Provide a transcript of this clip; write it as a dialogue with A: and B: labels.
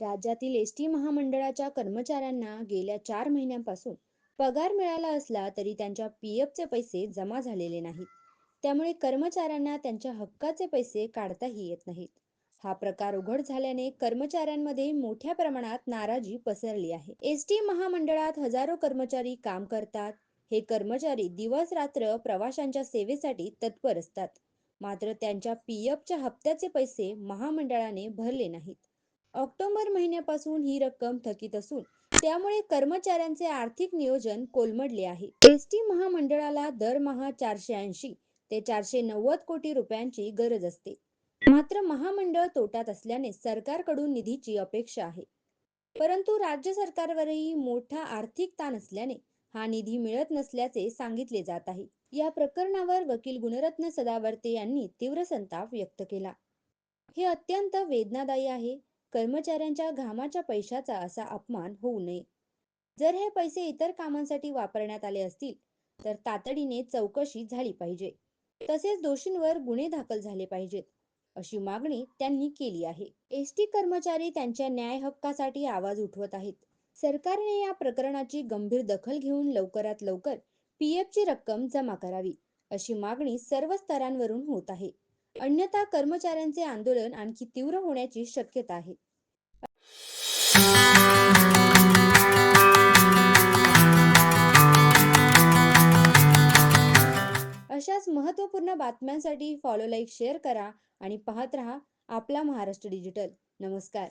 A: राज्यातील S T महामंडळाच्या कर्मचाऱ्यांना गेल्या चार महिन्यांपासून पगार मिळाला असला तरी त्यांच्या पी एफचे पैसे जमा झालेले नाहीत. त्यामुळे कर्मचाऱ्यांना त्यांच्या हक्काचे पैसे काढताही येत नाहीत. हा प्रकार उघड झाल्याने कर्मचाऱ्यांमध्ये मोठ्या प्रमाणात नाराजी पसरली आहे. एस टी महामंडळात हजारो कर्मचारी काम करतात. हे कर्मचारी दिवस रात्र प्रवाशांच्या सेवेसाठी तत्पर असतात. मात्र त्यांच्या पी एफच्या हप्त्याचे पैसे महामंडळाने भरले नाहीत. ऑक्टोबर महिन्यापासून ही रक्कम थकीत असून त्यामुळे कर्मचाऱ्यांचे आर्थिक नियोजन कोलमडले आहे. एस टी महामंडळाला दरमहा चारशे ऐंशी ते चारशे नव्वद कोटी रुपयांची गरज असते. मात्र महामंडळ तोट्यात असल्याने सरकारकडून निधीची अपेक्षा आहे. परंतु राज्य सरकारवरही मोठा आर्थिक ताण असल्याने हा निधी मिळत नसल्याचे सांगितले जात आहे. या प्रकरणावर वकील गुणरत्न सदावर्ते यांनी तीव्र संताप व्यक्त केला. हे अत्यंत वेदनादायी आहे. कर्मचाऱ्यांच्या घामाच्या पैशाचा असा अपमान होऊ नये. जर हे पैसे इतर कामांसाठी वापरण्यात आले असतील तर तातडीने चौकशी झाली पाहिजे. तसेच दोषींवर गुन्हे दाखल झाले पाहिजेत अशी मागणी त्यांनी केली आहे. एस टी कर्मचारी त्यांच्या न्याय हक्कासाठी आवाज उठवत आहेत. सरकारने या प्रकरणाची गंभीर दखल घेऊन लवकरात लवकर पीएफ ची रक्कम जमा करावी अशी मागणी सर्व स्तरांवरून होत आहे. अन्यथा कर्मचाऱ्यांचे आंदोलन आणखी तीव्र होण्याची शक्यता आहे. अशाच महत्त्वपूर्ण बातम्यांसाठी फॉलो लाईक शेअर करा आणि पाहत रहा आपला महाराष्ट्र डिजिटल नमस्कार.